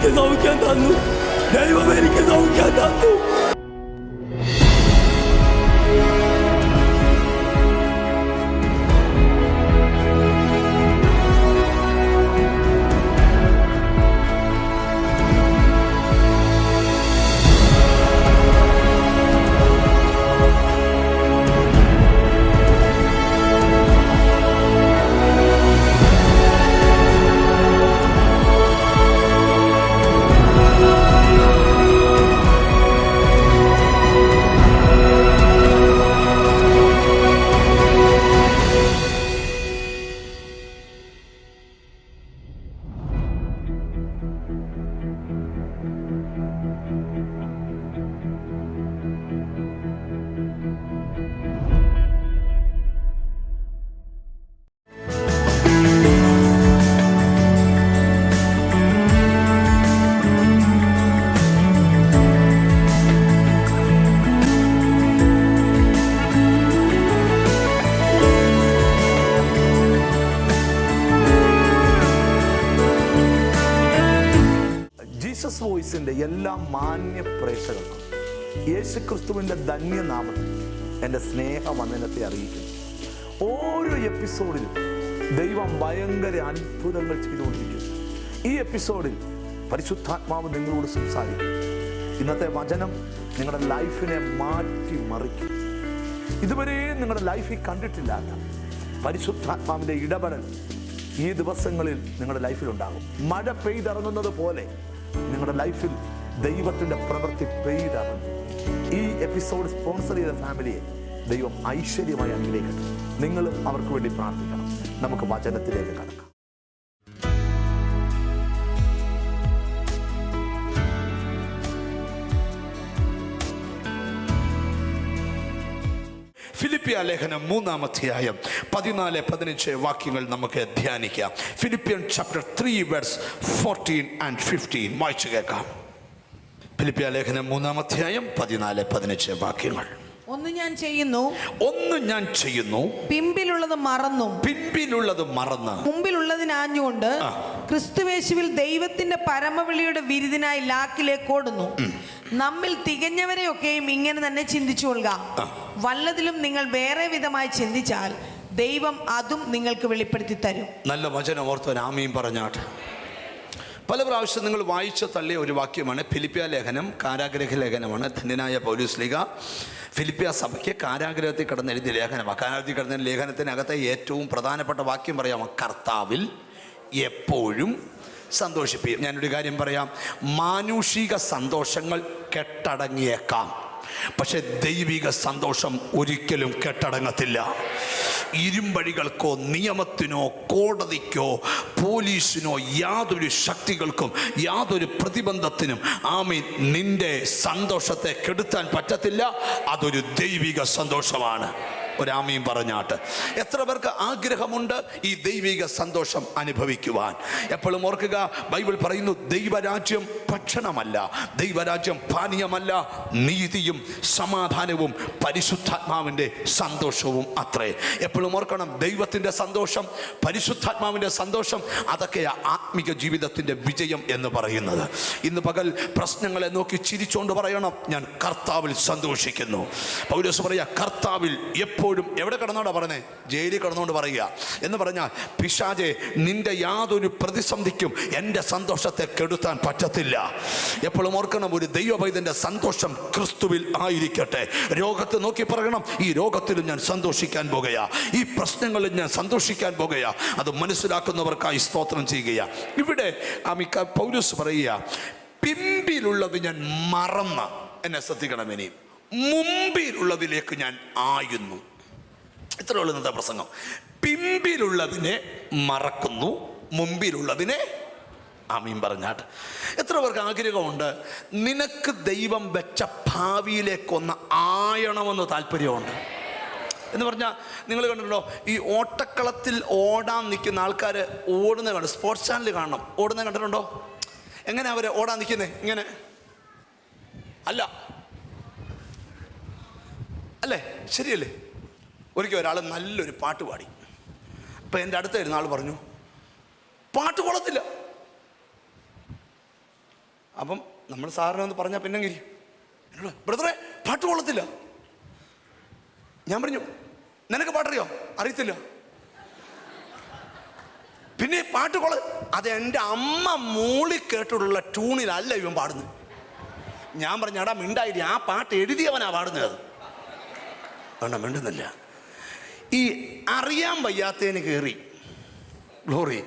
ദൈവം എനിക്ക് സൗഖ്യം തന്നു ദൈവം എനിക്ക് സൗഖ്യം തന്നു യേശുക്രിസ്തുവിന്റെ ധന്യനാമത്തിൽ എന്റെ സ്നേഹവന്ദനത്തെ അറിയിക്കുന്നു. ഓരോ എപ്പിസോഡിലും ദൈവം ഭയങ്കര അത്ഭുതങ്ങൾ ചെയ്തുകൊണ്ടിരിക്കുന്നു. ഈ എപ്പിസോഡിൽ പരിശുദ്ധാത്മാവ് നിങ്ങളോട് സംസാരിക്കും. ഇന്നത്തെ വചനം നിങ്ങളുടെ ലൈഫിനെ മാറ്റി മറിക്കും ഇതുവരെയും നിങ്ങളുടെ ലൈഫിൽ കണ്ടിട്ടില്ലാത്ത പരിശുദ്ധാത്മാവിന്റെ ഇടപെടൽ ഈ ദിവസങ്ങളിൽ നിങ്ങളുടെ ലൈഫിൽ ഉണ്ടാകും മഴ പെയ്തിറങ്ങുന്നത് പോലെ നിങ്ങളുടെ ലൈഫിൽ ദൈവത്തിന്റെ പ്രവൃത്തി പെയ്തിറങ്ങും. ഈ എപ്പിസോഡ് സ്പോൺസർ ചെയ്ത ഫാമിലിയെ ദൈവം ഐശ്വര്യമായി അനുഗ്രഹിക്കട്ടെ നിങ്ങളും അവർക്ക് വേണ്ടി പ്രാർത്ഥിക്കണം. നമുക്ക് വചനത്തിലേക്ക് കടക്കാം. ഫിലിപ്പിയ ലേഖനം മൂന്നാം അധ്യായം പതിനാല് പതിനഞ്ച് വാക്യങ്ങൾ നമുക്ക് ധ്യാനിക്കാം. Philippian chapter three words fourteen and fifteen വായിച്ചു കേൾക്കാം. ഫിലിപ്പിയ ലേഖനം മൂന്നാം അധ്യായം പതിനാല് പതിനഞ്ച് വാക്യങ്ങൾ. ഒന്ന് ഞാൻ ചെയ്യുന്നു. ഒന്ന് ഞാൻ ചെയ്യുന്നു. പിമ്പിലുള്ളത് മറന്നും. പിമ്പിലുള്ളത് മറന്ന്. മുമ്പിലുള്ളതിനാഞ്ഞുകൊണ്ട്. ക്രിസ്തുവേശുവിൽ ദൈവത്തിന്റെ പരമവിളിയുടെ വിരുദിനായി ലാക്കിലേക്ക് ഓടുന്നു. നമ്മിൽ തികഞ്ഞവരെയൊക്കെയും ഇങ്ങനെ തന്നെ ചിന്തിച്ചു കൊള്ളുക. വല്ലതിലും നിങ്ങൾ വേറെ വിധമായി ചിന്തിച്ചാൽ ദൈവം അതും നിങ്ങൾക്ക് വെളിപ്പെടുത്തി തരും. നല്ല വചനം ഓർത്തവൻ ആമയും പറഞ്ഞാട്ട്. പല പ്രാവശ്യം നിങ്ങൾ വായിച്ച തള്ളിയ ഒരു വാക്യമാണ് ഫിലിപ്പിയ ലേഖനം കാരാഗ്രഹ ലേഖനമാണ്. ധന്യനായ പൗലൂസ് ലീഗ ഫിലിപ്പിയ സഭയ്ക്ക് കാരാഗ്രഹത്തിൽ കിടന്ന് എഴുതിയ ലേഖനമാണ്. കാരാഗ്രഹത്തിൽ കിടന്ന ലേഖനത്തിനകത്തെ ഏറ്റവും പ്രധാനപ്പെട്ട വാക്യം പറയാമോ? കർത്താവിൽ എപ്പോഴും സന്തോഷിപ്പിക്കും ഞാനൊരു കാര്യം പറയാം. മാനുഷിക സന്തോഷങ്ങൾ കെട്ടടങ്ങിയേക്കാം. പക്ഷെ ദൈവിക സന്തോഷം ഒരിക്കലും കെട്ടടങ്ങത്തില്ല. ഇരുമ്പഴികൾക്കോ നിയമത്തിനോ കോടതിക്കോ പോലീസിനോ യാതൊരു ശക്തികൾക്കും യാതൊരു പ്രതിബന്ധത്തിനും ആമീൻ നിന്റെ സന്തോഷത്തെ കെടുത്താൻ പറ്റത്തില്ല. അതൊരു ദൈവിക സന്തോഷമാണ്. ഒരാമയും പറഞ്ഞാട്ട്. എത്ര പേർക്ക് ആഗ്രഹമുണ്ട് ഈ ദൈവിക സന്തോഷം അനുഭവിക്കുവാൻ? എപ്പോഴും ഓർക്കുക ബൈബിൾ പറയുന്നു ദൈവരാജ്യം ഭക്ഷണമല്ല ദൈവരാജ്യം പാനീയമല്ല നീതിയും സമാധാനവും പരിശുദ്ധാത്മാവിന്റെ സന്തോഷവും അത്രേ. എപ്പോഴും ഓർക്കണം ദൈവത്തിന്റെ സന്തോഷം പരിശുദ്ധാത്മാവിന്റെ സന്തോഷം അതൊക്കെ ആത്മിക ജീവിതത്തിന്റെ വിജയം എന്ന് പറയുന്നത്. ഇന്ന് പകൽ പ്രശ്നങ്ങളെ നോക്കി ചിരിച്ചുകൊണ്ട് പറയണം ഞാൻ കർത്താവിൽ സന്തോഷിക്കുന്നു. പൗരസ് പറയാ കർത്താവിൽ എപ്പോഴും എവിടെ കിടന്നോണ്ടാ പറഞ്ഞേ? ജയിലിൽ കിടന്നുകൊണ്ട് പറയുക. എന്ന് പറഞ്ഞാൽ പിശാജെ നിന്റെ യാതൊരു പ്രതിസന്ധിക്കും എന്റെ സന്തോഷത്തെ കെടുത്താൻ പറ്റത്തില്ല. എപ്പോഴും ഓർക്കണം ഒരു ദൈവവൈദ്യന്റെ സന്തോഷം ക്രിസ്തുവിൽ ആയിരിക്കട്ടെ. രോഗത്തെ നോക്കി പറയണം ഈ രോഗത്തിലും ഞാൻ സന്തോഷിക്കാൻ പോകുകയാ. ഈ പ്രശ്നങ്ങളിൽ ഞാൻ സന്തോഷിക്കാൻ പോകുകയാ. അത് മനസ്സിലാക്കുന്നവർക്കായി സ്തോത്രം ചെയ്യുകയാ. ഇവിടെ അമിക്ക പൗലൂസ് പറയുക പിമ്പിലുള്ളത് ഞാൻ മറന്ന എന്നെ ശ്രദ്ധിക്കണം ഇനി മുമ്പിലുള്ളതിലേക്ക് ഞാൻ ആയുന്നു. ഇത്ര ഉള്ളൂ ഇന്നത്തെ പ്രസംഗം? പിമ്പിലുള്ളതിനെ മറക്കുന്നു മുമ്പിലുള്ളതിനെ ആമീൻ പറഞ്ഞാട്ട്. എത്ര പേർക്ക് ആഗ്രഹമുണ്ട്? നിനക്ക് ദൈവം വെച്ച ഭാവിയിലേക്കൊന്ന് ആയണമെന്ന് താല്പര്യമുണ്ട്. എന്ന് പറഞ്ഞാൽ നിങ്ങൾ കണ്ടിട്ടുണ്ടോ? ഈ ഓട്ടക്കളത്തിൽ ഓടാൻ നിൽക്കുന്ന ആൾക്കാർ ഓടുന്ന കാണും സ്പോർട്സ് ചാനൽ കാണണം. ഓടുന്നത് കണ്ടിട്ടുണ്ടോ? എങ്ങനെ അവർ ഓടാൻ നിൽക്കുന്നത് ഇങ്ങനെ. അല്ല. അല്ലേ? ശരിയല്ലേ? ഒരിക്കൽ ഒരാൾ നല്ലൊരു പാട്ട് പാടി. അപ്പം എന്റെ അടുത്ത് വരുന്ന ആൾ പറഞ്ഞു പാട്ട് കൊള്ളത്തില്ല. അപ്പം നമ്മൾ സാറിനെ ഒന്ന് പറഞ്ഞാൽ പിന്നെ കിരി എന്നോട് ബ്രദറെ പാട്ട് കൊള്ളത്തില്ല. ഞാൻ പറഞ്ഞു നിനക്ക് പാട്ടറിയോ? അറിയത്തില്ല. പിന്നെ പാട്ട് കൊള്ള അത് എന്റെ അമ്മ മൂളി കേട്ടിട്ടുള്ള ട്യൂണിലല്ല ഇവൻ പാടുന്നത്. ഞാൻ പറഞ്ഞു എടാ മിണ്ടായിരി ആ പാട്ട് എഴുതിയവനാ പാടുന്നത്. വേണ്ട മിണ്ടുന്നില്ല. ഈ അറിയാൻ വയ്യാത്തതിന് കയറി ഗ്ലോറി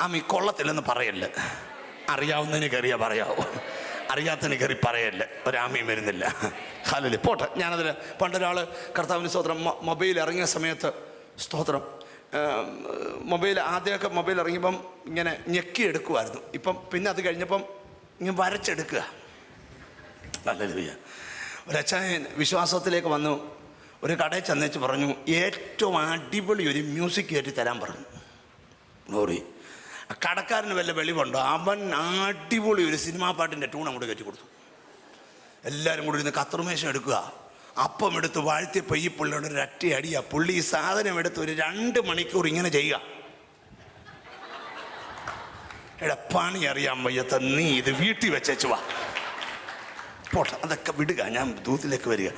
ആമി കൊള്ളത്തില്ലെന്ന് പറയല്ല. അറിയാവുന്നതിന് കയറിയാ പറയാവോ. അറിയാത്തതിന് കയറി പറയല്ല. ഒരാമയും വരുന്നില്ല. ഹാലല്ലേ പോട്ടെ. ഞാനതിൽ പണ്ടൊരാൾ കർത്താവിന് സ്തോത്രം മൊബൈൽ ഇറങ്ങിയ സമയത്ത് സ്തോത്രം മൊബൈൽ ആദ്യമൊക്കെ മൊബൈൽ ഇറങ്ങിയപ്പം ഇങ്ങനെ ഞെക്കി എടുക്കുമായിരുന്നു ഇപ്പം പിന്നെ അത് കഴിഞ്ഞപ്പം ഇങ്ങനെ വരച്ചെടുക്കുക. ഹല്ലേലൂയ. ഒരച്ഛൻ വിശ്വാസത്തിലേക്ക് വന്നു. ഒരു കടയിൽ ചെന്നേച്ച് പറഞ്ഞു ഏറ്റവും അടിപൊളി ഒരു മ്യൂസിക് കയറ്റി തരാൻ പറഞ്ഞു. ഗ്ലോറി ആ കടക്കാരന് വല്ല വെളിവുണ്ടോ? അവൻ അടിപൊളി ഒരു സിനിമാ പാട്ടിന്റെ ട്യൂൺ അങ്ങോട്ട് കയറ്റി കൊടുത്തു. എല്ലാവരും കൂടി ഇരുന്ന് കത്തർമേശം എടുക്കുക. അപ്പം എടുത്ത് വാഴ്ത്തിയപ്പോൾ ഈ പുള്ളിയുടെ ഒരു അട്ടി അടിയ. പുള്ളി ഈ സാധനം എടുത്ത് ഒരു രണ്ട് മണിക്കൂർ ഇങ്ങനെ ചെയ്യുക. എടാ പണി അറിയാൻ വയ്യത്ത നീ ഇത് വീട്ടിൽ വെച്ചേച്ചു വാ. പോട്ടെ അതൊക്കെ വിടുക. ഞാൻ ദൂത്തിലേക്ക് വരിക.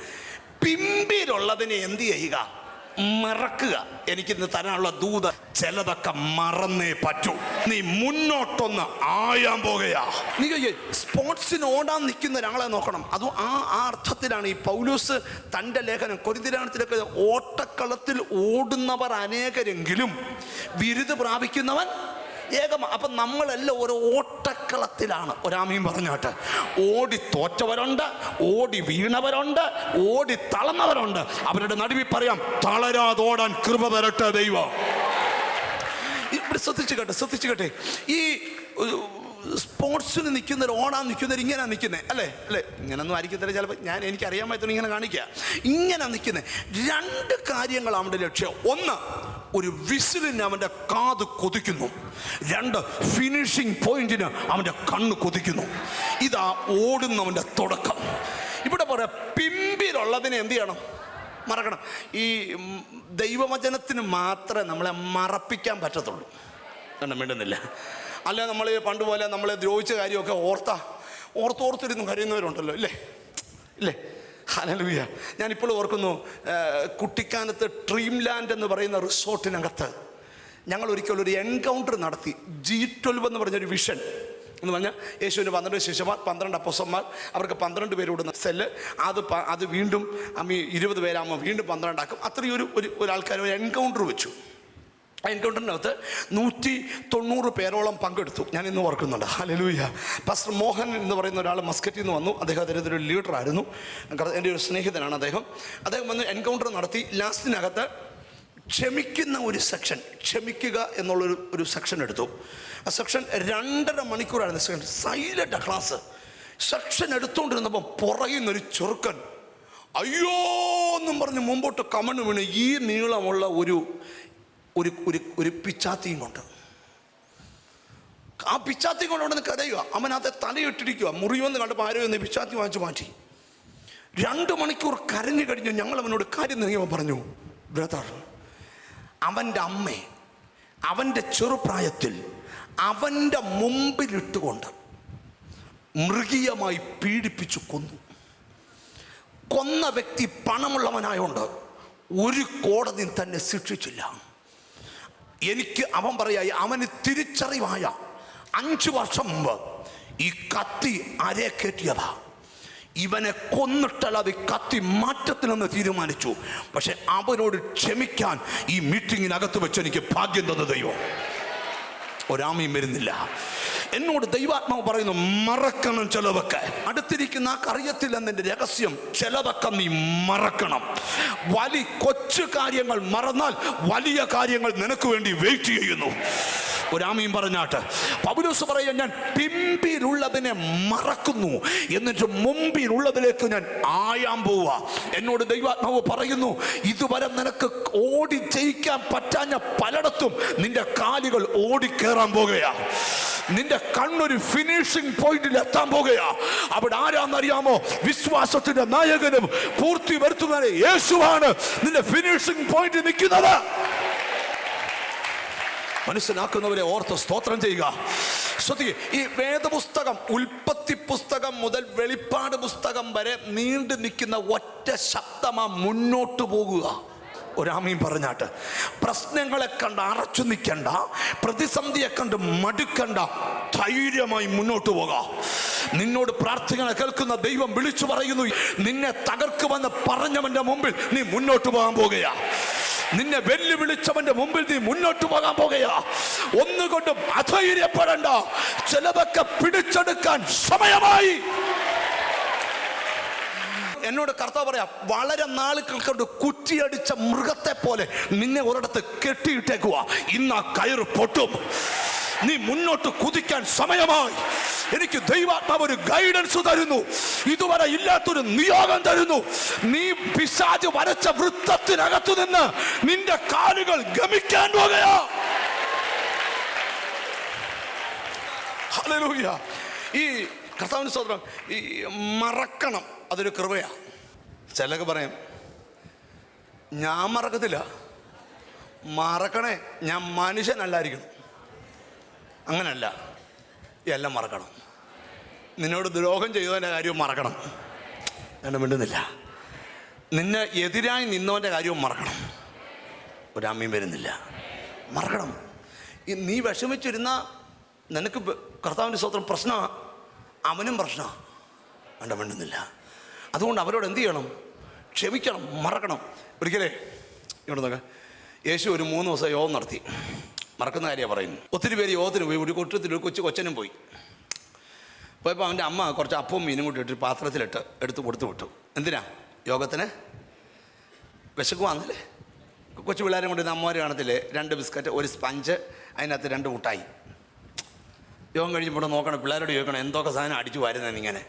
പിമ്പിലുള്ളതിനെ എന്ത് ചെയ്യുക? മറക്കുക. എനിക്കിന്ന് തരാനുള്ള ദൂത ചിലതൊക്കെ മറന്നേ പറ്റൂ. നീ മുന്നോട്ടൊന്ന് ആയാൻ പോകുകയാ നീ സ്പോർട്സിന് ഓടാൻ നിൽക്കുന്ന ഒരാളെ നോക്കണം. അതും ആ ആ അർത്ഥത്തിലാണ് ഈ പൗലൂസ് തന്റെ ലേഖനം കൊരിന്തിരാണത്തിലൊക്കെ ഓട്ടക്കളത്തിൽ ഓടുന്നവർ അനേകരെങ്കിലും ബിരുദ പ്രാപിക്കുന്നവൻ ഏകമ. അപ്പം നമ്മളെല്ലാം ഒരു ഓട്ടക്കളത്തിലാണ് ഒരാമയും പറഞ്ഞാട്ട് ഓടി തോറ്റവരുണ്ട് ഓടി വീണവരുണ്ട് ഓടി തളർന്നവരുണ്ട്. അവരുടെ നടുവിൽ പറയാം തളരാതോടാൻ കൃപ വരട്ടെ ദൈവം. ഇവിടെ ശ്രദ്ധിച്ചു കേട്ടെ ശ്രദ്ധിച്ചു കേട്ടെ. ഈ സ്പോർട്സിന് നിൽക്കുന്നവർ ഓടാൻ നിൽക്കുന്നവർ ഇങ്ങനെ നിൽക്കുന്നത് അല്ലേ? അല്ലേ? ഇങ്ങനൊന്നും ആയിരിക്കത്തില്ല ചിലപ്പോൾ ഞാൻ എനിക്ക് അറിയാൻ പറ്റുന്ന ഇങ്ങനെ കാണിക്കുക ഇങ്ങനെ നിൽക്കുന്നത് രണ്ട് കാര്യങ്ങളാണ് നമ്മുടെ ലക്ഷ്യം. ഒന്ന് ഒരു വിസിലിന് അവന്റെ കാത് കൊതിക്കുന്നു. രണ്ട് ഫിനിഷിംഗ് പോയിന്റിന് അവന്റെ കണ്ണ് കൊതിക്കുന്നു. ഇതാ ഓടുന്നവന്റെ തുടക്കം. ഇവിടെ പറയാം പിമ്പിലുള്ളതിനെ എന്ത് ചെയ്യണം? മറക്കണം. ഈ ദൈവവചനത്തിന് മാത്രമേ നമ്മളെ മറപ്പിക്കാൻ പറ്റത്തുള്ളൂ. എന്നെ വേണ്ടുന്നില്ല അല്ല നമ്മൾ പണ്ട് പോലെ നമ്മളെ ദ്രോഹിച്ച കാര്യമൊക്കെ ഓർത്താ. ഓർത്തോർത്തിരുന്ന് കരയുന്നവരുണ്ടല്ലോ ഇല്ലേ? ഇല്ലേ? ഹലലുയ ഞാനിപ്പോൾ ഓർക്കുന്നു കുട്ടിക്കാനത്ത് ഡ്രീം ലാൻഡ് എന്ന് പറയുന്ന റിസോർട്ടിനകത്ത് ഞങ്ങൾ ഒരിക്കലും ഒരു എൻകൗണ്ടർ നടത്തി. ജി ട്വൽവ് എന്ന് പറഞ്ഞൊരു വിഷൻ എന്ന് പറഞ്ഞാൽ യേശുവിന് പന്ത്രണ്ട് ശിഷ്യന്മാർ പന്ത്രണ്ട് അപ്പോസന്മാർ അവർക്ക് പന്ത്രണ്ട് പേര് കൂടുന്ന സെല്ല് അത് അത് വീണ്ടും അമ്മി ഇരുപത് പേരാകുമ്പോൾ വീണ്ടും പന്ത്രണ്ടാക്കും. അത്രയും ഒരു ഒരു ഒരാൾക്കാർ ഒരു എൻകൗണ്ടർ വെച്ചു. എൻകൗണ്ടറിനകത്ത് നൂറ്റി തൊണ്ണൂറ് പേരോളം പങ്കെടുത്തു. ഞാൻ ഇന്ന് ഓർക്കുന്നുണ്ട്. ഹലലൂയ പാസ്റ്റർ മോഹൻ എന്ന് പറയുന്ന ഒരാൾ മസ്കറ്റിൽ നിന്ന് വന്നു. അദ്ദേഹം അതിന്റെ ഒരു ലീഡറായിരുന്നു എന്റെ ഒരു സ്നേഹിതനാണ് അദ്ദേഹം. അദ്ദേഹം വന്ന് എൻകൗണ്ടർ നടത്തി. ലാസ്റ്റിനകത്ത് ക്ഷമിക്കുന്ന ഒരു സെക്ഷൻ ക്ഷമിക്കുക എന്നുള്ളൊരു ഒരു സെക്ഷൻ എടുത്തു. ആ സെക്ഷൻ രണ്ടര മണിക്കൂറായിരുന്നു. സെക്ഷൻ സൈലന്റ് ക്ലാസ് സെക്ഷൻ എടുത്തുകൊണ്ടിരുന്നപ്പോൾ പുറകിൽ ചെറുക്കൻ അയ്യോ എന്നും പറഞ്ഞ് മുമ്പോട്ട് കമണ് വീണ് ഈ നീളമുള്ള ഒരു ഒരു ഒരു ഒരു പിച്ചാത്തിയും കൊണ്ട്. ആ പിച്ചാത്തി കൊണ്ട് അവിടെ നിന്ന് കരയുക അവനകത്തെ തലയിട്ടിരിക്കുക മുറിയുമെന്ന് കണ്ടപ്പോൾ ആരോ എന്ന് പിച്ചാത്തി വാങ്ങിച്ചു മാറ്റി. രണ്ട് മണിക്കൂർ കരഞ്ഞു കഴിഞ്ഞു. ഞങ്ങൾ അവനോട് കാര്യം നീങ്ങുമ്പോൾ പറഞ്ഞു ബ്രദർ അവന്റെ അമ്മ അവന്റെ ചെറുപ്രായത്തിൽ അവന്റെ മുമ്പിലിട്ടുകൊണ്ട് മൃഗീയമായി പീഡിപ്പിച്ചു കൊന്നു. കൊന്ന വ്യക്തി പണമുള്ളവനായോണ്ട് ഒരു കോടതി തന്നെ ശിക്ഷിച്ചില്ല. എനിക്ക് അവൻ പറയായി അവന് തിരിച്ചറിവായ അഞ്ചു വർഷം മുമ്പ് ഈ കത്തി അരേ കയറ്റിയതാ ഇവനെ കൊന്നിട്ടല്ലാതെ കത്തി മാറ്റത്തിനെന്ന് തീരുമാനിച്ചു. പക്ഷെ അവനോട് ക്ഷമിക്കാൻ ഈ മീറ്റിങ്ങിനകത്ത് വെച്ച് എനിക്ക് ഭാഗ്യം തന്നതയോ ഒരാമയും വരുന്നില്ല. എന്നോട് ദൈവാത്മാവ് പറയുന്നു മറക്കണം ചെലവൊക്കെ. അടുത്തിരിക്കുന്ന ആ കറിയത്തില്ലെന്നതിന്റെ രഹസ്യം ചിലതൊക്കെ നീ മറക്കണം. വലി കൊച്ചു കാര്യങ്ങൾ മറന്നാൽ വലിയ കാര്യങ്ങൾ നിനക്ക് വേണ്ടി വെയിറ്റ് ചെയ്യുന്നു. ഒരാമയും പറഞ്ഞാട്ട് പൗലോസ് പറയുക ഞാൻ പിമ്പിലുള്ളതിനെ മറക്കുന്നു. എന്നിട്ട് മുമ്പിലുള്ളതിലേക്ക് ഞാൻ ആയാൻ പോവുക. എന്നോട് ദൈവാത്മാവ് പറയുന്നു ഇതുവരെ നിനക്ക് ഓടി ജയിക്കാൻ പറ്റാഞ്ഞ പലയിടത്തും നിന്റെ കാലുകൾ ഓടിക്കേറാൻ പോകുകയാ. നിന്റെ കണ്ണൊരു ഫിനിഷിംഗ് പോയിന്റിൽ എത്താൻ പോകുകയാ. അവിടെ ആരാന്നറിയാമോ? വിശ്വാസത്തിന്റെ നായകനും പൂർത്തി വരുത്തുന്ന യേശുവാണ് നിന്റെ ഫിനിഷിംഗ് പോയിന്റ് നിൽക്കുന്നത്. മനസ്സിലാക്കുന്നവരെ ഓർത്ത് സ്തോത്രം ചെയ്യുക. ശ്രദ്ധിക്കുക ഈ വേദപുസ്തകം ഉൽപ്പത്തി പുസ്തകം മുതൽ വെളിപ്പാട് പുസ്തകം വരെ നീണ്ടു നിൽക്കുന്ന ഒറ്റ ശബ്ദമാ മുന്നോട്ട് പോകുക. ഒരാമയും പറഞ്ഞാട്ട് പ്രശ്നങ്ങളെ കണ്ട് അറച്ചു നിൽക്കണ്ട പ്രതിസന്ധിയെ കണ്ട് മടുക്കണ്ട ധൈര്യമായി മുന്നോട്ട് പോകാം. നിന്നോട് പ്രാർത്ഥന കേൾക്കുന്ന ദൈവം വിളിച്ചു പറയുന്നു നിന്നെ തകർക്കുമെന്ന് പറഞ്ഞവന്റെ മുമ്പിൽ നീ മുന്നോട്ട് പോകാൻ പോകുകയാ. നിന്നെ വെല്ലുവിളിച്ചവന്റെ മുമ്പിൽ നീ മുന്നോട്ട് പോകാൻ പോകുകയാ. ഒന്നുകൊണ്ടും അധൈര്യപ്പെടണ്ട. ചിലതൊക്കെ പിടിച്ചെടുക്കാൻ സമയമായി. എന്നോട് കർത്താവ് പറയാം വളരെ നാളുകൾ കൊണ്ട് കുറ്റിയടിച്ച മൃഗത്തെ പോലെ നിന്നെ ഒരിടത്ത് കെട്ടിയിട്ടേക്കുക ഇന്ന് ആ കയറ് പൊട്ടും. നീ മുന്നോട്ട് കുതിക്കാൻ സമയമായി. എനിക്ക് ദൈവാത്മാവ് ഒരു ഗൈഡൻസ് തരുന്നു. ഇതുവരെ ഇല്ലാത്തൊരു നിയോഗം തരുന്നു. നീ പിശാജ് വരച്ച വൃത്തത്തിനകത്തു നിന്ന് നിന്റെ കാലുകൾ ഗമിക്കാൻ പോകുകയാ. ഈ കർത്താവിന് സ്വതന്ത്രം ഈ മറക്കണം. അതൊരു കൃപയാ. ചിലക്ക് പറയും ഞാൻ മറക്കത്തില്ല. മറക്കണേ ഞാൻ മനുഷ്യനല്ലായിരിക്കണം അങ്ങനല്ല. എല്ലാം മറക്കണം. നിന്നോട് ദ്രോഹം ചെയ്തവന്റെ കാര്യവും മറക്കണം. ഞാൻ മിണ്ടുന്നില്ല. നിന്നെ എതിരായി നിന്നവന്റെ കാര്യവും മറക്കണം. ഒരമ്മയും വരുന്നില്ല. മറക്കണം. നീ വിഷമിച്ചിരുന്ന നിനക്ക് കർത്താവിന്റെ സ്വത്രം പ്രശ്നമാണ് അവനും പ്രശ്നമാണ് വേണ്ട മിണ്ടുന്നില്ല. അതുകൊണ്ട് അവരോട് എന്ത് ചെയ്യണം? ക്ഷമിക്കണം മറക്കണം. ഒരിക്കലേ ഇവിടെ നോക്കാം. യേശു ഒരു മൂന്ന് ദിവസം യോഗം നടത്തി. മറക്കുന്ന കാര്യമാണ് പറയുന്നു ഒത്തിരി പേര് യോഗത്തിന് പോയി. ഒരു കൊട്ടത്തിൽ ഒരു കൊച്ചു കൊച്ചനും പോയി. പോയപ്പോൾ അവന്റെ അമ്മ കുറച്ച് അപ്പവും മീനും കൂട്ടി ഇട്ട് പാത്രത്തിലിട്ട് എടുത്ത് കൊടുത്തു വിട്ടു. എന്തിനാ? യോഗത്തിന്? വിശക്കുവാന്നല്ലേ? കൊച്ചു പിള്ളേരെ കൊണ്ട് അമ്മമാർ കാണത്തില്ലേ? രണ്ട് ബിസ്ക്കറ്റ് ഒരു സ്പഞ്ച് അതിനകത്ത് രണ്ട് മുട്ടായി. യോഗം കഴിഞ്ഞപ്പോൾ നോക്കണം. പിള്ളേരോട് ചോദിക്കണം എന്തൊക്കെ സാധനം അടിച്ചു വരുന്നതെന്ന് ഇങ്ങനെ.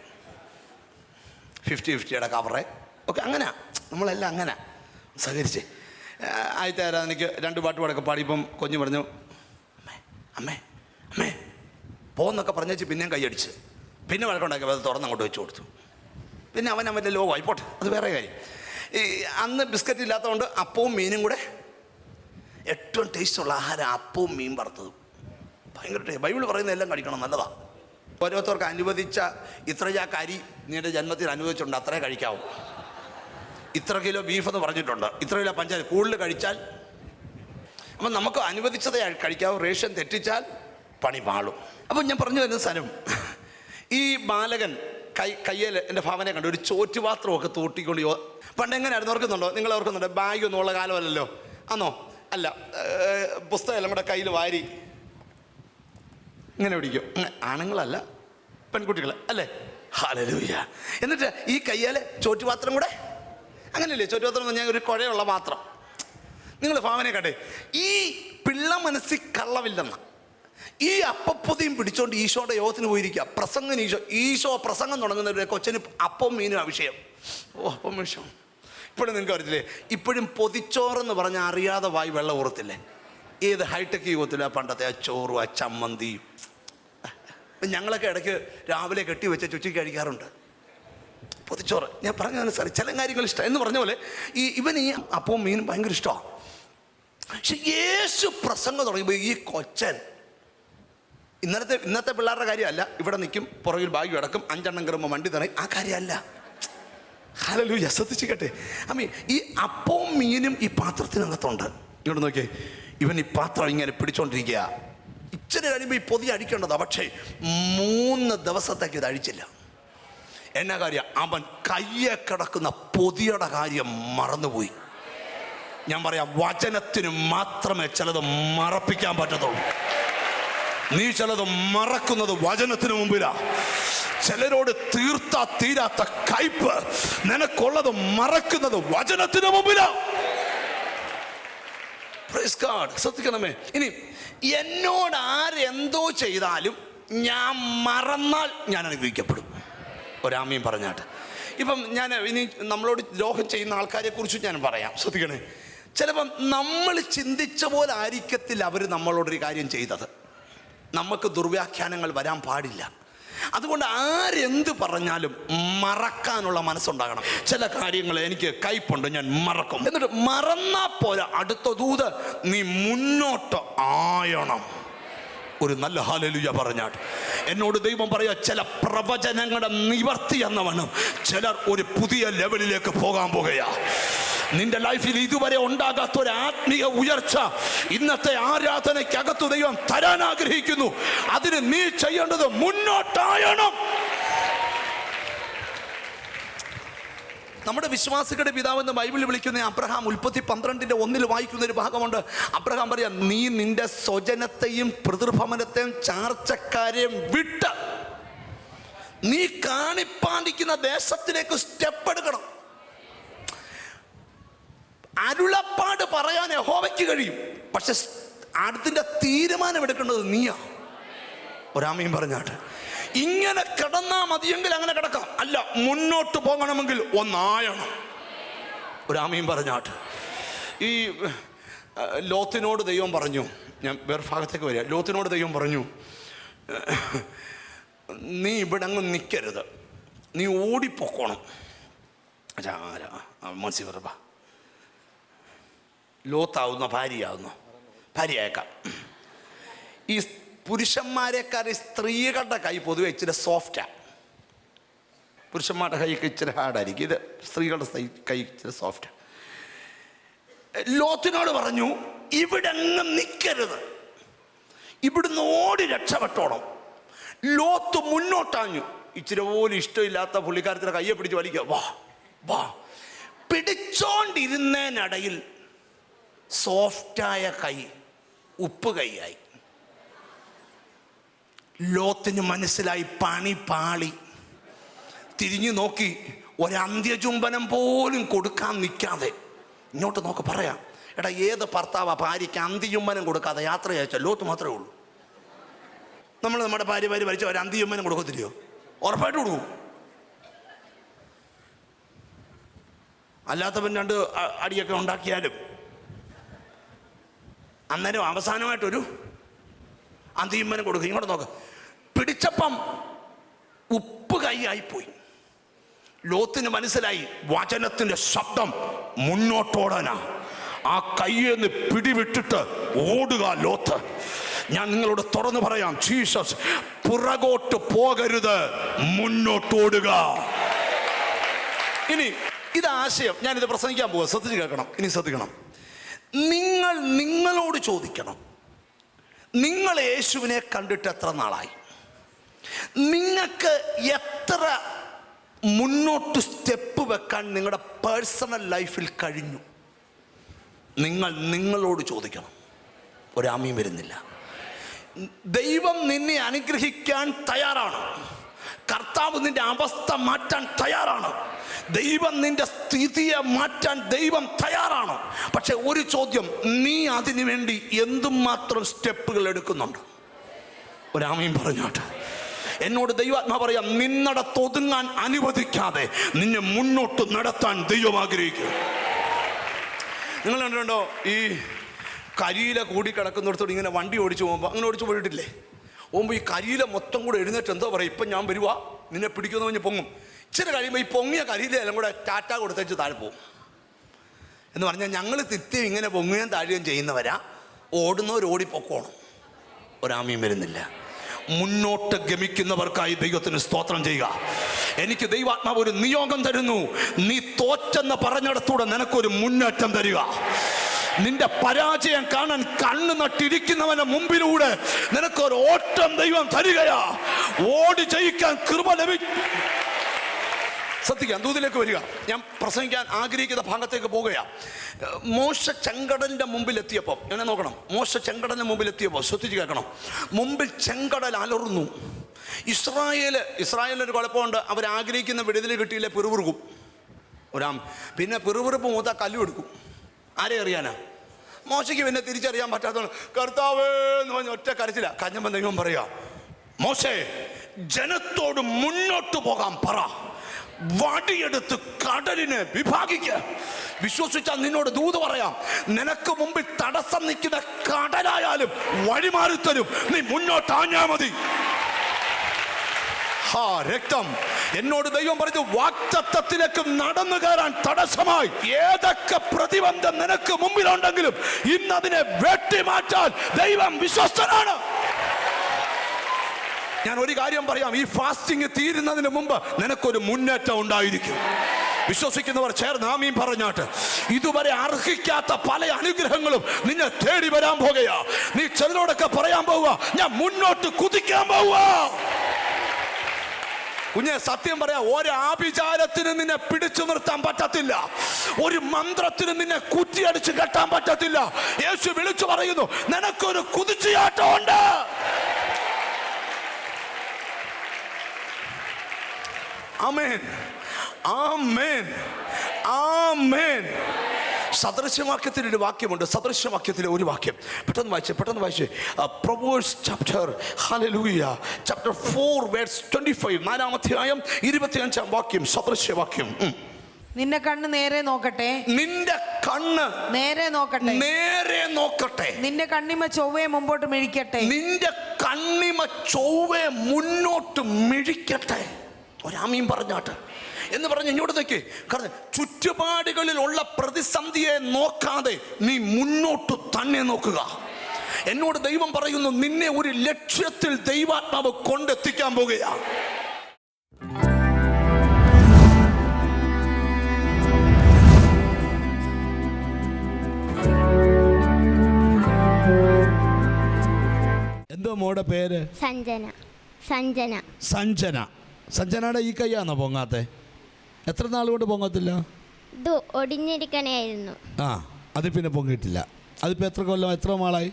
ഫിഫ്റ്റി ഫിഫ്റ്റിയുടെ കവറെ. ഓക്കെ അങ്ങനെ. നമ്മളെല്ലാം അങ്ങനെ. സഹകരിച്ച്. ആദ്യത്തെ ആരാധനയ്ക്ക് രണ്ട് പാട്ട് പാടൊക്കെ പാടിയപ്പം കൊഞ്ഞു പറഞ്ഞു അമ്മേ അമ്മേ അമ്മേ. പോന്നൊക്കെ പറഞ്ഞേച്ച് പിന്നെയും കൈയടിച്ച്. പിന്നെ വഴക്കുണ്ടാക്കി അത് തുറന്ന് അങ്ങോട്ട് വെച്ച് കൊടുത്തു. പിന്നെ അവൻ അവന്റെ ലോകമായി പോട്ടെ അത് വേറെ കാര്യം. ഈ അന്ന് ബിസ്ക്കറ്റ് ഇല്ലാത്തതുകൊണ്ട് അപ്പവും മീനും കൂടെ ഏറ്റവും ടേസ്റ്റുള്ള ആഹാരം അപ്പവും മീൻ വറുത്തതും. ഭയങ്കര ബൈബിൾ പറയുന്ന എല്ലാം കഴിക്കണം നല്ലതാ. ഓരോരുത്തർക്ക് അനുവദിച്ച ഇത്ര ചാക്ക് അരി നിന്റെ ജന്മത്തിൽ അനുവദിച്ചിട്ടുണ്ട് അത്രേ കഴിക്കാവും. ഇത്ര കിലോ ബീഫ് എന്ന് പറഞ്ഞിട്ടുണ്ട് ഇത്ര കിലോ പഞ്ചായത്ത് കൂടുതൽ കഴിച്ചാൽ അപ്പം നമുക്ക് അനുവദിച്ചതേ കഴിക്കാവൂ റേഷൻ തെറ്റിച്ചാൽ പണി മാളും. അപ്പം ഞാൻ പറഞ്ഞു വരുന്ന സ്ഥലം ഈ ബാലകൻ കൈ കയ്യിൽ എന്റെ ഭാവനയെ കണ്ടു ഒരു ചോറ്റുപാത്രമൊക്കെ തൂട്ടിക്കൊണ്ട് യോ പണ്ട് എങ്ങനെയായിരുന്നു ഓർക്കുന്നുണ്ടോ? നിങ്ങൾ ഓർക്കുന്നുണ്ടോ? ബാഗ് ഒന്നും ഉള്ള കാലമല്ലല്ലോ. ആന്നോ? അല്ല പുസ്തകം കൂടെ കയ്യിൽ വാരി ഇങ്ങനെ പിടിക്കും. ആണുങ്ങളല്ല പെൺകുട്ടികൾ അല്ലേ? ഹാലലൂയ എന്നിട്ട് ഈ കയ്യാലെ ചോറ്റുപാത്രം കൂടെ? അങ്ങനെയല്ലേ? ചോറ്റുപാത്രം പറഞ്ഞാൽ ഒരു കുഴയുള്ള മാത്രം നിങ്ങൾ ഭാവനെ കണ്ടേ. ഈ പിള്ള മനസ്സിൽ കള്ളവില്ലെന്ന്. ഈ അപ്പപ്പൊതിയും പിടിച്ചോണ്ട് ഈശോയുടെ യോഗത്തിന് പോയിരിക്കുക പ്രസംഗം ഈശോ ഈശോ പ്രസംഗം തുടങ്ങുന്ന ഒരു കൊച്ചിന് അപ്പം മീനും അഭിഷേകം. ഓ അപ്പം വിഷയം ഇപ്പോഴും നിങ്ങൾക്ക് അറിയത്തില്ലേ? ഇപ്പോഴും പൊതിച്ചോറെന്ന് പറഞ്ഞാൽ അറിയാതെ വായി വെള്ളം ഊറത്തില്ലേ? ഏത് ഹൈടെക് യുഗത്തിലാണ് പണ്ടത്തെ ആ ചോറും ആ ചമ്മന്തിയും. ഇപ്പം ഞങ്ങളൊക്കെ ഇടയ്ക്ക് രാവിലെ കെട്ടി വെച്ച് ചുറ്റി കഴിക്കാറുണ്ട്. പൊതിച്ചോറ്. ഞാൻ പറഞ്ഞ സാറി ചില കാര്യങ്ങൾ ഇഷ്ടം. എന്ന് പറഞ്ഞ പോലെ ഈ ഇവൻ ഈ അപ്പവും മീനും ഭയങ്കര ഇഷ്ടമാണ്. പക്ഷെ യേശു പ്രസംഗം തുടങ്ങിയപ്പോൾ ഈ കൊച്ചൻ ഇന്നലത്തെ ഇന്നത്തെ പിള്ളേരുടെ കാര്യമല്ല. ഇവിടെ നിൽക്കും പുറകിൽ ബാഗ് കിടക്കും അഞ്ചെണ്ണം കയറുമ്പോൾ വണ്ടി തറയും ആ കാര്യമല്ല. ഹലലു ശ്രദ്ധിച്ചിക്കട്ടെ. അമ്മ ഈ അപ്പവും മീനും ഈ പാത്രത്തിനകത്തുണ്ട്. ഇവിടെ നോക്കിയേ. ഇവൻ ഈ പാത്രം ഇങ്ങനെ പിടിച്ചോണ്ടിരിക്കുക ഇച്ചിരി കഴിയുമ്പോൾ ഈ പൊതി പക്ഷേ മൂന്ന് ദിവസത്തേക്ക് ഇത് അഴിച്ചില്ല. എന്നാ കാര്യം? അവൻ കയ്യെ കിടക്കുന്ന പൊതിയുടെ കാര്യം മറന്നുപോയി. ഞാൻ പറയാം വചനത്തിന് മാത്രമേ ചിലത് മറപ്പിക്കാൻ പറ്റത്തുള്ളൂ. നീ ചിലത് മറക്കുന്നത് വചനത്തിന് മുമ്പിലാ. ചിലരോട് തീർത്താ തീരാത്ത കയ്പ് നിനക്കുള്ളത് മറക്കുന്നത് വചനത്തിന് മുമ്പിലാ. Praise God ശ്രദ്ധിക്കണമേ. ഇനി എന്നോട് ആരെന്തോ ചെയ്താലും ഞാൻ മറന്നാൽ ഞാൻ അനുഗ്രഹിക്കപ്പെടും. ഒരാമയും പറഞ്ഞാട്ട്. ഇപ്പം ഞാൻ ഇനി നമ്മളോട് ദ്രോഹം ചെയ്യുന്ന ആൾക്കാരെ കുറിച്ച് ഞാൻ പറയാം. ശ്രദ്ധിക്കണേ. ചിലപ്പം നമ്മൾ ചിന്തിച്ച പോലെ ആയിരിക്കത്തില്ല അവർ നമ്മളോടൊരു കാര്യം ചെയ്തത്. നമുക്ക് ദുർവ്യാഖ്യാനങ്ങൾ വരാൻ പാടില്ല. അതുകൊണ്ട് ആരെന്ത് പറഞ്ഞാലും മറക്കാനുള്ള മനസ്സുണ്ടാകണം. ചില കാര്യങ്ങൾ എനിക്ക് കൈപ്പുണ്ട് ഞാൻ മറക്കും. എന്നിട്ട് മറന്നാ പോലെ അടുത്ത ദൂത് നീ മുന്നോട്ട് ആയണം. ഒരു നല്ല ഹാലലുയ പറഞ്ഞാട്ട് എന്നോട് ദൈവം പറയാ ചില പ്രവചനങ്ങളുടെ നിവർത്തി എന്നവണ്ണം ചിലർ ഒരു പുതിയ ലെവലിലേക്ക് പോകാൻ പോകുകയാ. നിന്റെ ലൈഫിൽ ഇതുവരെ ഉണ്ടാകാത്ത ഒരു ആത്മീയ ഉയർച്ച ഇന്നത്തെ ആരാധനയ്ക്കകത്ത് ദൈവം തരാൻ ആഗ്രഹിക്കുന്നു. അതിന് നീ ചെയ്യേണ്ടത് മുന്നോട്ടായണം. നമ്മുടെ വിശ്വാസികളുടെ പിതാവെന്ന് ബൈബിൾ വിളിക്കുന്ന അബ്രഹാം ഉൽപ്പത്തി പന്ത്രണ്ടിന്റെ ഒന്നിൽ വായിക്കുന്ന ഒരു ഭാഗമുണ്ട്. അബ്രഹാം പറയാം നീ നിന്റെ സ്വജനത്തെയും പ്രതിർഭമനത്തെയും ചാർച്ചക്കാരെയും വിട്ട് നീ കാണിപ്പാണ്ടിക്കുന്ന ദേശത്തിലേക്ക് സ്റ്റെപ്പ് എടുക്കണം. അരുളപ്പാട് പറയാൻ യഹോവയ്ക്ക് കഴിയും. പക്ഷെ അടുത്തിന്റെ തീരുമാനം എടുക്കേണ്ടത് നീയാ. ഒരാമയും പറഞ്ഞാട്ട് ഇങ്ങനെ കിടന്നാ മതിയെങ്കിൽ അങ്ങനെ കിടക്കാം. അല്ല മുന്നോട്ട് പോകണമെങ്കിൽ ഒന്നായണം. ഒരാമയും പറഞ്ഞാട്ട് ഈ ലോത്തിനോട് ദൈവം പറഞ്ഞു ഞാൻ വേറെ ഭാഗത്തേക്ക് വരിക. ലോത്തിനോട് ദൈവം പറഞ്ഞു നീ ഇവിടെ അങ്ങ് നിൽക്കരുത് നീ ഓടിപ്പോക്കോണം. മോൻസി വെറുപ്പാ ലോത്താവുന്ന ഭാര്യയാവുന്നു. ഭാര്യയേക്കാം ഈ പുരുഷന്മാരെക്കാൾ സ്ത്രീകളുടെ കൈ പൊതുവെ ഇച്ചിരി സോഫ്റ്റാണ് പുരുഷന്മാരുടെ കൈക്ക് ഇച്ചിരി ഹാർഡായിരിക്കും ഇത് സ്ത്രീകളുടെ കൈ ഇച്ചിരി സോഫ്റ്റാണ് ലോത്തിനോട് പറഞ്ഞു ഇവിടെ അങ്ങ് നിൽക്കരുത് ഇവിടുന്ന് ഓടി രക്ഷപ്പെട്ടോണം. ലോത്ത് മുന്നോട്ടാഞ്ഞു. ഇച്ചിരി പോലും ഇഷ്ടമില്ലാത്ത പുള്ളിക്കാരത്തിന്റെ കയ്യെ പിടിച്ച് വലിക്കുക. വാ വാ. പിടിച്ചോണ്ടിരുന്നതിനിടയിൽ സോഫ്റ്റായ കൈ ഉപ്പ് കൈയായി. ലോത്തിന് മനസ്സിലായി പണി പാളി. തിരിഞ്ഞു നോക്കി ഒരന്ത്യചുംബനം പോലും കൊടുക്കാൻ നിൽക്കാതെ. ഇങ്ങോട്ട് നോക്ക് പറയാം. എടാ ഏത് ഭർത്താവാ ഭാര്യയ്ക്ക് അന്തിയുമ്മനം കൊടുക്കാതെ യാത്ര അയച്ച ലോത്ത് മാത്രമേ ഉള്ളൂ. നമ്മൾ നമ്മുടെ ഭാര്യ ഭാര്യ ഭരിച്ച ഒരു അന്തിയുമ്മനം കൊടുക്കത്തില്ലയോ? ഉറപ്പായിട്ട് കൊടുക്കും. അല്ലാത്തവൻ രണ്ട് അടിയൊക്കെ ഉണ്ടാക്കിയാലും അന്നേരം അവസാനമായിട്ടൊരു അന്തിമനം കൊടുക്കും. ഇങ്ങോട്ട് നോക്ക്. പിടിച്ചപ്പം ഉപ്പ് കൈയായിപ്പോയി. ലോത്തിന് മനസ്സിലായി. വചനത്തിന്റെ ശബ്ദം മുന്നോട്ടോടാനാ. ആ കയ്യെന്ന് പിടിവിട്ടിട്ട് ഓടുക ലോത്ത്. ഞാൻ നിങ്ങളോട് തുറന്നു പറയാം. ജീസസ് പുറകോട്ട് പോകരുത്. മുന്നോട്ടോടുക. ഇനി ഇത് ആശയം ഞാനിത് പ്രസംഗിക്കാൻ പോവുക ശ്രദ്ധിച്ച് കേൾക്കണം. ഇനി ശ്രദ്ധിക്കണം. നിങ്ങൾ നിങ്ങളോട് ചോദിക്കണം. നിങ്ങൾ യേശുവിനെ കണ്ടിട്ട് എത്ര നാളായി? നിങ്ങൾക്ക് എത്ര മുന്നോട്ട് സ്റ്റെപ്പ് വെക്കാൻ നിങ്ങളുടെ പേഴ്സണൽ ലൈഫിൽ കഴിഞ്ഞു? നിങ്ങൾ നിങ്ങളോട് ചോദിക്കണം. ഒരാമയും വരുന്നില്ല. ദൈവം നിന്നെ അനുഗ്രഹിക്കാൻ തയ്യാറാണ്. കർത്താവ് നിന്റെ അവസ്ഥ മാറ്റാൻ തയ്യാറാണ്. ദൈവം നിന്റെ സ്ഥിതിയെ മാറ്റാൻ ദൈവം തയ്യാറാണ്. പക്ഷെ ഒരു ചോദ്യം നീ അതിനു വേണ്ടി എന്തുമാത്രം സ്റ്റെപ്പുകൾ എടുക്കുന്നുണ്ട്? ഒരാമയും പറഞ്ഞോട്ടെ എന്നോട് ദൈവാത്മാ പറയാം നിന്നടത്തൊതുങ്ങാൻ അനുവദിക്കാതെ നിന്നെ മുന്നോട്ട് നടത്താൻ ദൈവം ആഗ്രഹിക്കും നിങ്ങൾ കണ്ടിട്ടുണ്ടോ ഈ കരിയില കൂടി കിടക്കുന്നിടത്തോട് ഇങ്ങനെ വണ്ടി ഓടിച്ചു പോകുമ്പോൾ അങ്ങനെ ഓടിച്ചു പോയിട്ടില്ലേ? പോകുമ്പോൾ ഈ കരിയില മൊത്തം കൂടെ എഴുന്നേറ്റ് എന്തോ പറയും ഇപ്പം ഞാൻ വരുവാ നിന്നെ പിടിക്കുന്ന പറഞ്ഞ് പൊങ്ങും. ഇച്ചിരി കഴിയുമ്പോൾ ഈ പൊങ്ങിയ കരിയിലെല്ലാം കൂടെ ടാറ്റ കൊടുത്തേച്ച് താഴെ പോകും എന്ന് പറഞ്ഞാൽ ഞങ്ങൾ തിത്തി ഇങ്ങനെ പൊങ്ങുകയും താഴുകയും ചെയ്യുന്നവരാ. ഓടുന്നവർ ഓടിപ്പൊക്കോണം ഒരാമയും വരുന്നില്ല. മുന്നോട്ട് ഗമിക്കുന്നവർക്കായി ദൈവത്തിന് സ്തോത്രം ചെയ്യുക. എനിക്ക് ദൈവാത്മാവ് ഒരു നിയോഗം തരുന്നു. നീ തോറ്റെന്ന് പറഞ്ഞിടത്തൂടെ നിനക്കൊരു മുന്നേറ്റം തരിക. നിന്റെ പരാജയം കാണാൻ കണ്ണു നട്ടിരിക്കുന്നവന്റെ മുമ്പിലൂടെ നിനക്കൊരു ഓട്ടം ദൈവം തരികയാ. ഓടി ജയിക്കാൻ കൃപ ലഭി ശ്രദ്ധിക്കാം ദൂതിലേക്ക് വരിക. ഞാൻ പ്രസംഗിക്കാൻ ആഗ്രഹിക്കുന്ന ഭാഗത്തേക്ക് പോകുകയാണ് മോശ ചെങ്കടലിന്റെ മുമ്പിൽ എത്തിയപ്പോൾ എന്നെ നോക്കണം. മോശ ചെങ്കടലിന്റെ മുമ്പിൽ എത്തിയപ്പോൾ ശ്രദ്ധിച്ച് കേൾക്കണം. മുമ്പിൽ ചെങ്കടൽ അലറുന്നു. ഇസ്രായേൽ ഇസ്രായേലിന് ഒരു കുഴപ്പമുണ്ട്. അവരാഗ്രഹിക്കുന്ന വിടുതൽ കിട്ടിയില്ലേ? പിറുപിറുക്കും. ഒരാം പിന്നെ പിറുപിറുപ്പ് മൂത്ത കല്ലുകെടുക്കും ആരെ അറിയാനാ? മോശയ്ക്ക് പിന്നെ തിരിച്ചറിയാൻ പറ്റാത്ത കർത്താവേ എന്ന് പറഞ്ഞ ഒറ്റ കരച്ചില്ല കഞ്ഞമ്പൻ ദൈവം പറയാ മോശേ ജനത്തോട് മുന്നോട്ട് പോകാൻ പറ. വടിയെടുത്ത് കടലിനെ വിഭാഗിക്ക. വിശ്വസിച്ചാൽ നിന്നോട് ദൂത് പറയാം. നിനക്ക് മുമ്പിൽ തടസ്സം നിൽക്കുന്ന കടലായാലും വഴിമാറിത്തരും. നീ മുന്നോട്ടാഞ്ഞാ മതി. ഹാ രക്തം. എന്നോട് ദൈവം പറഞ്ഞു വാക്തത്വത്തിലേക്ക് നടന്നു കയറാൻ തടസ്സമായി. ഏതൊക്കെ പ്രതിബന്ധം നിനക്ക് മുമ്പിലുണ്ടെങ്കിലും ഇന്നതിനെ വെട്ടിമാറ്റാൻ ദൈവം വിശ്വസ്തനാണ്. ഞാൻ ഒരു കാര്യം പറയാം. ഈ ഫാസ്റ്റിംഗ് തീരുന്നതിന് മുമ്പ് നിനക്കൊരു മുന്നേറ്റം ഉണ്ടായിരിക്കും. വിശ്വസിക്കുന്നവർ ചേർന്ന് ആമീൻ പറഞ്ഞാട്ട്. ഇതുവരെ അർഹിക്കാത്ത പല അനുഗ്രഹങ്ങളും നിന്നെ തേടി വരാൻ പോകുകയാ. നീ ചിലരോടൊക്കെ പറയാൻ പോവുക ഞാൻ മുന്നോട്ട് കുതിക്കാൻ പോവുക. കുഞ്ഞെ സത്യം പറയാ ഒരു ആഭിചാരത്തിന് നിന്നെ പിടിച്ചു നിർത്താൻ പറ്റത്തില്ല. ഒരു മന്ത്രത്തിന് നിന്നെ കുറ്റിയടിച്ച് കെട്ടാൻ പറ്റത്തില്ല. യേശു വിളിച്ചു പറയുന്നു നിനക്കൊരു കുതിച്ചുചാട്ടം ഉണ്ട് ആമേൻ. ആമേൻ. ആമേൻ. സദൃശ്യവാക്യത്തിൽ ഒരു വാക്യമുണ്ട്. സദൃശ്യവാക്യത്തിലെ ഒരു വാക്യം. പെട്ടെന്ന് വായിച്ചേ പെട്ടെന്ന് വായിച്ചേ. Proverbs chapter hallelujah chapter four words twenty five നാലാമധ്യായം ഇരുപത്തിയഞ്ചാം വാക്യം സദൃശ്യവാക്യം. നിന്റെ കണ്ണ് നേരെ നോക്കട്ടെ. നിന്റെ കണ്ണ് നേരെ നോക്കട്ടെ. നേരെ നോക്കട്ടെ. നിന്റെ കണ്ണിമ ചൊവ്വയെ മുമ്പോട്ട് മിഴിക്കട്ടെ. നിന്റെ കണ്ണിമ ചൊവ്വയെ മുന്നോട്ട് മിഴിക്കട്ടെ. ഒരാമീൻ പറഞ്ഞാട്ട്. എന്ന് പറഞ്ഞ് ഇങ്ങോട്ട് നോക്കി. കാരണം ചുറ്റുപാടുകളിലുള്ള പ്രതിസന്ധിയെ നോക്കാതെ നീ മുന്നോട്ട് തന്നെ നോക്കുക. എന്നോട് ദൈവം പറയുന്നു നിന്നെ ഒരു ലക്ഷ്യത്തിൽ ദൈവാത്മാവ് കൊണ്ടെത്തിക്കാൻ പോകുകയാണ് എന്തോ മോടെ പേര്? സഞ്ജന. സഞ്ജന. സഞ്ജന. സഞ്ജനയുടെ ഈ കൈയാണോ പൊങ്ങാത്തെ? എത്ര നാൾ കൊണ്ട് പൊങ്ങത്തില്ല? ഇത് ഒടിഞ്ഞിരിക്കണയായിരുന്നു. ആ അത് പിന്നെ പൊങ്ങിയിട്ടില്ല. അതിപ്പോൾ എത്ര കൊല്ലം എത്ര നാളായി?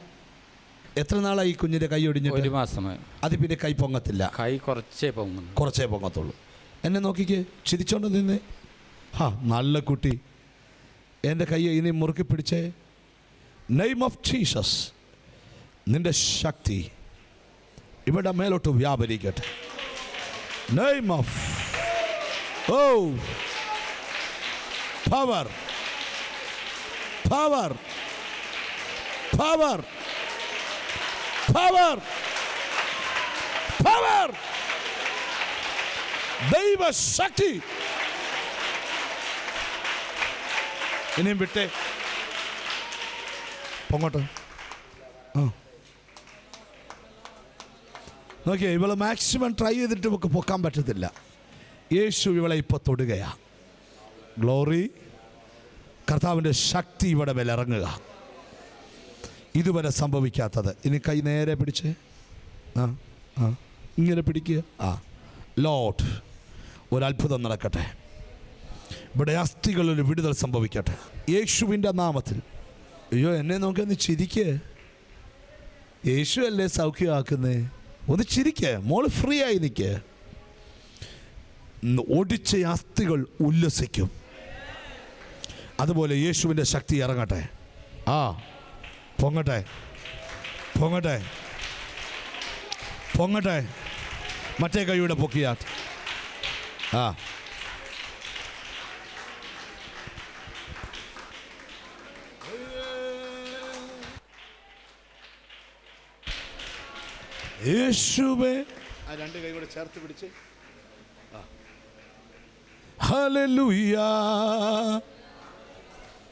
എത്ര നാളായി ഈ കുഞ്ഞിന്റെ കൈ ഒരു മാസമായി. അത് പിന്നെ കൈ പൊങ്ങത്തില്ല. കൈ കുറച്ചേ പൊങ്ങുന്നു. കുറച്ചേ പൊങ്ങത്തുള്ളൂ. എന്നെ നോക്കിക്കേ ചിരിച്ചോണ്ട് നിന്നേ. ഹാ നല്ല കുട്ടി. എന്റെ കൈ ഇനി മുറുക്കി പിടിച്ചേ. നെയിം ഓഫ് ജീസസ് നിന്റെ ശക്തി ഇവിടെ മേലോട്ട് വ്യാപരിക്കട്ടെ. Name of oh power power power power power ദൈവശക്തി ഇനിയും വിട്ടേ. പൊങ്ങോട്ട്. ആ. നോക്കിയേ ഇവളെ മാക്സിമം ട്രൈ ചെയ്തിട്ട് നമുക്ക് പൊക്കാൻ പറ്റത്തില്ല. യേശു ഇവളെ ഇപ്പോൾ തൊടുകയാണ് ഗ്ലോറി കർത്താവിന്റെ ശക്തി ഇവിടെ വിലിറങ്ങുക. ഇതുവരെ സംഭവിക്കാത്തത്. ഇനി കൈ നേരെ പിടിച്ച്. ആ ആ ഇങ്ങനെ പിടിക്കുക. ആ ലോട്ട് ഒരത്ഭുതം നടക്കട്ടെ. ഇവിടെ അസ്ഥികളിൽ വിടുതൽ സംഭവിക്കട്ടെ. യേശുവിന്റെ നാമത്തിൽ. അയ്യോ എന്നെ നോക്കി ഒന്ന് ചിരിക്കേ. യേശു അല്ലേ സൗഖ്യമാക്കുന്നേ? ഒന്ന് ചിരിക്ക് മോൾ ഫ്രീ ആയി നിൽക്ക് ഒടിച്ച അസ്ഥികൾ ഉല്ലസിക്കും. അതുപോലെ യേശുവിന്റെ ശക്തി ഇറങ്ങട്ടെ. ആ പൊങ്ങട്ടെ. പൊങ്ങട്ടെ. പൊങ്ങട്ടെ. മറ്റേ കൈയുടെ പൊക്കിയാട്ട് ആ. യേശുവേ. ആ രണ്ട് കൈ കൂടെ ചേർത്ത് പിടിച്ച്.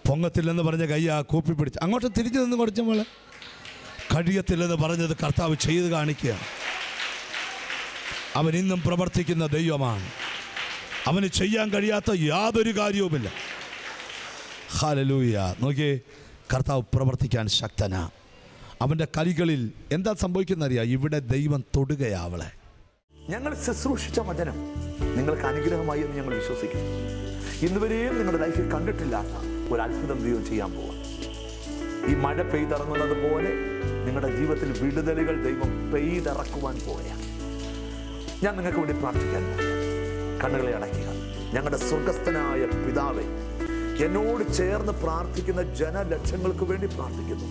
പൊങ്ങത്തില്ലെന്ന് പറഞ്ഞ കൈ ആ കൂപ്പി പിടിച്ച്. അങ്ങോട്ട് തിരിഞ്ഞു നിന്ന് കുറച്ച് മോളെ. കഴിയത്തില്ലെന്ന് പറഞ്ഞത് കർത്താവ് ചെയ്ത് കാണിക്കുക. അവൻ ഇന്നും പ്രവർത്തിക്കുന്ന ദൈവമാണ്. അവന് ചെയ്യാൻ കഴിയാത്ത യാതൊരു കാര്യവുമില്ല. ഹാലലൂയ നോക്കിയേ കർത്താവ് പ്രവർത്തിക്കാൻ ശക്തനാ. അവന്റെ കലികളിൽ എന്താ സംഭവിക്കുന്ന അറിയാം ഇവിടെ ദൈവം തൊടുകയാവളെ ഞങ്ങൾ ശുശ്രൂഷിച്ച വചനം നിങ്ങൾക്ക് അനുഗ്രഹമായി എന്ന് ഞങ്ങൾ വിശ്വസിക്കുന്നു. ഇന്നുവരെയും നിങ്ങളുടെ ലൈഫിൽ കണ്ടിട്ടില്ലാത്ത ഒരു അത്ഭുതം ദൈവം ചെയ്യാൻ പോവാം ഈ മഴ പെയ്തിറങ്ങുന്നത് പോലെ നിങ്ങളുടെ ജീവിതത്തിൽ വിടുതലുകൾ ദൈവം പെയ്തിറക്കുവാൻ പോയാൽ ഞാൻ നിങ്ങൾക്ക് വേണ്ടി പ്രാർത്ഥിക്കാൻ കണ്ണുകളെ അടയ്ക്കുക. ഞങ്ങളുടെ സ്വർഗസ്ഥനായ പിതാവെ എന്നോട് ചേർന്ന് പ്രാർത്ഥിക്കുന്ന ജനലക്ഷങ്ങൾക്ക് വേണ്ടി പ്രാർത്ഥിക്കുന്നു.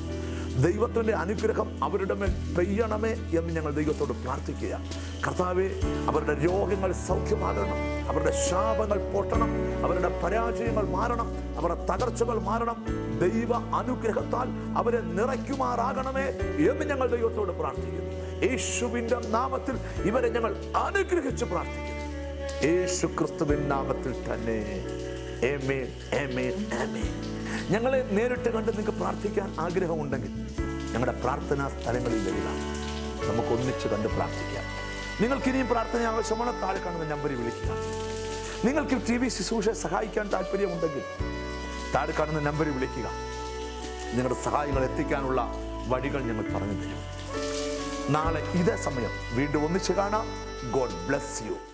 ദൈവത്തിന്റെ അനുഗ്രഹം അവരുടെ മേൽ പെയ്യണമേ എന്ന് ഞങ്ങൾ ദൈവത്തോട് പ്രാർത്ഥിക്കുക കർത്താവെ അവരുടെ രോഗങ്ങൾ സൗഖ്യമാകണം. അവരുടെ ശാപങ്ങൾ പൊട്ടണം. അവരുടെ പരാജയങ്ങൾ മാറണം. അവരുടെ തകർച്ചകൾ മാറണം. ദൈവ അനുഗ്രഹത്താൽ അവരെ നിറയ്ക്കുമാറാകണമേ എന്ന് ഞങ്ങൾ ദൈവത്തോട് പ്രാർത്ഥിക്കുന്നു. യേശുവിന്റെ നാമത്തിൽ ഇവരെ ഞങ്ങൾ അനുഗ്രഹിച്ച് പ്രാർത്ഥിക്കുന്നു. യേശു ക്രിസ്തുവിൻ നാമത്തിൽ തന്നെ. ആമേൻ, ആമേൻ, ആമേൻ. ഞങ്ങളെ നേരിട്ട് കണ്ട് നിങ്ങൾക്ക് പ്രാർത്ഥിക്കാൻ ആഗ്രഹമുണ്ടെങ്കിൽ ഞങ്ങളുടെ പ്രാർത്ഥനാ സ്ഥലങ്ങളിൽ വരിക നമുക്ക് ഒന്നിച്ച് കണ്ട് പ്രാർത്ഥിക്കാം. നിങ്ങൾക്കിനിയും പ്രാർത്ഥന ആവശ്യമാണ് താഴെ കാണുന്ന നമ്പറിൽ വിളിക്കുക. നിങ്ങൾക്ക് ടി വി ശുശ്രൂഷ സഹായിക്കാൻ താല്പര്യമുണ്ടെങ്കിൽ താഴെ കാണുന്ന നമ്പറിൽ വിളിക്കുക. നിങ്ങളുടെ സഹായങ്ങൾ എത്തിക്കാനുള്ള വഴികൾ ഞങ്ങൾ പറഞ്ഞു തരും. നാളെ ഇതേ സമയം വീണ്ടും ഒന്നിച്ച് കാണാം. God bless you.